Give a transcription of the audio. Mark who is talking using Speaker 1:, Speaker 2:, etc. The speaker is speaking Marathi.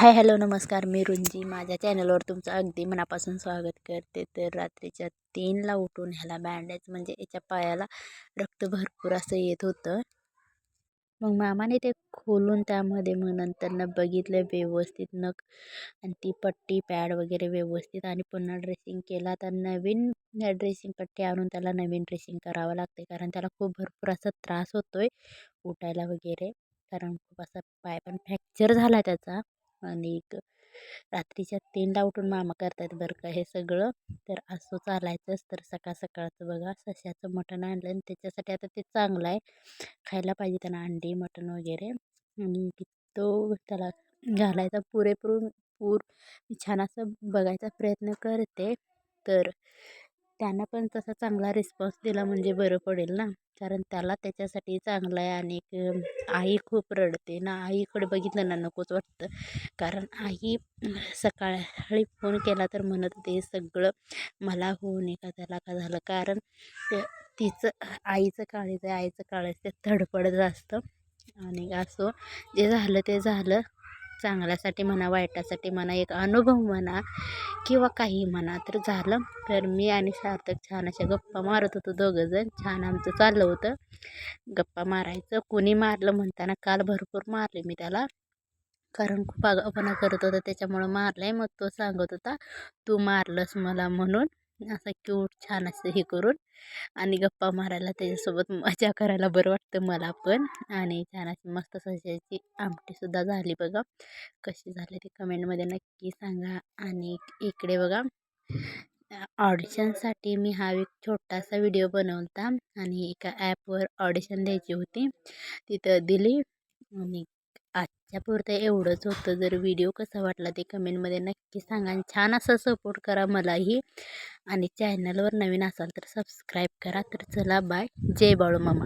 Speaker 1: हाय हॅलो नमस्कार. मी रुंजी. माझ्या चॅनलवर तुमचं अगदी मनापासून स्वागत करते. तर रात्रीच्या तीनला उठून ह्याला बँडेज म्हणजे याच्या पायाला रक्त भरपूर असं येत होतं. मग मामाने ते खोलून त्यामध्ये मग नंतरनं बघितलं व्यवस्थित नक आणि ती पट्टी पॅड वगैरे व्यवस्थित आणि पुन्हा ड्रेसिंग केला. तर नवीन ड्रेसिंग पट्टी आणून त्याला नवीन ड्रेसिंग करावं लागते कारण त्याला खूप भरपूर असा त्रास होतो आहे उठायला वगैरे. कारण खूप असा पाय पण फ्रॅक्चर झाला आहे त्याचा. आणि एक रात्रीच्या तीनला उठून मामा करतात बरं का हे सगळं. तर असं चालायचंच. तर सकाळ सकाळचं बघा सश्याचं मटण आणलं आणि त्याच्यासाठी आता ते चांगलं आहे. खायला पाहिजे त्यांना अंडी मटण वगैरे. आणि तो त्याला घालायचा पुरेपूर पूर. छान असं बघायचा प्रयत्न करते. तर त्यानं पण तसा चांगला रिस्पॉन्स दिला म्हणजे बरं पडेल ना. कारण त्याला त्याच्यासाठी चांगलं आहे आणि एक आई खूप रडते ना. आईकडे बघितलं ना नकोच वाटतं. कारण आई सकाळी फोन केला तर म्हणत ते सगळं मला होऊ नये का? त्याला का झालं? कारण ते तिचं आईचं काळीच आहे. आईचं काळीच ते धडपडत असतं. आणि असो जे झालं ते झालं. चांगल्यासाठी म्हणा वाईटासाठी म्हणा एक अनुभव म्हणा. किंवा काही म्हणा तर झालं. तर मी आणि सार्थक छान अशा गप्पा मारत होतो दोघंजण. छान आमचं चाललं होतं. गप्पा मारायचं. कोणी मारलं म्हणताना काल भरपूर मारले मी त्याला. कारण खूप आगाऊपणा करत होता. त्याच्यामुळं मारलं आहे मग तो सांगत होता तू मारलंस मला म्हणून. असं क्यूट छान असं हे करून आणि गप्पा मारायला त्याच्यासोबत मजा करायला बरं वाटतं मला पण. आणि छान अशी मस्त सशाची आमटीसुद्धा झाली बघा. कशी झाली ती कमेंटमध्ये नक्की सांगा. आणि इकडे बघा ऑडिशनसाठी मी हा एक छोटासा व्हिडिओ बनवला आणि एका ॲपवर ऑडिशन द्यायची होती. तिथं दिली आणि आजच्या पुरतं एवढंच होतं. जर व्हिडिओ कसा वाटला ते कमेंटमध्ये नक्की सांगा आणि छान असा सपोर्ट करा मलाही. आणि चॅनलवर नवीन असाल तर सबस्क्राईब करा. तर चला बाय. जय बाळू मामा